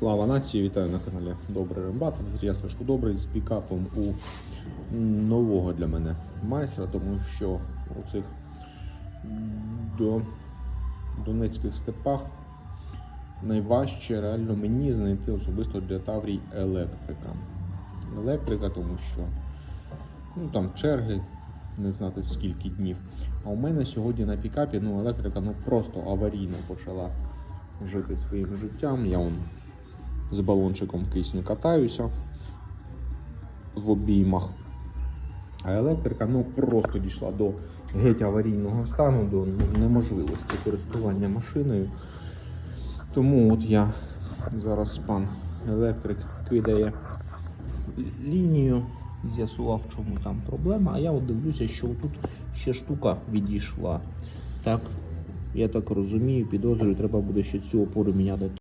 Слава нації, вітаю на каналі Добрий Рембат. Я Сашко Добрий з пікапом у нового для мене майстра, тому що у цих до донецьких степах найважче реально мені знайти особисто для Таврій електрика. Електрика, тому що ну, там черги, не знати скільки днів. А у мене сьогодні на пікапі ну, електрика ну, просто аварійно почала жити своїм життям. Я он з балончиком кисню катаюся в обіймах. А електрика ну, просто дійшла до геть аварійного стану, до неможливості користування машиною. Тому от я зараз пан електрик кидає лінію, з'ясував, чому там проблема. А я от дивлюся, що тут ще штука відійшла. Так, я так розумію, підозрюю, треба буде ще цю опору міняти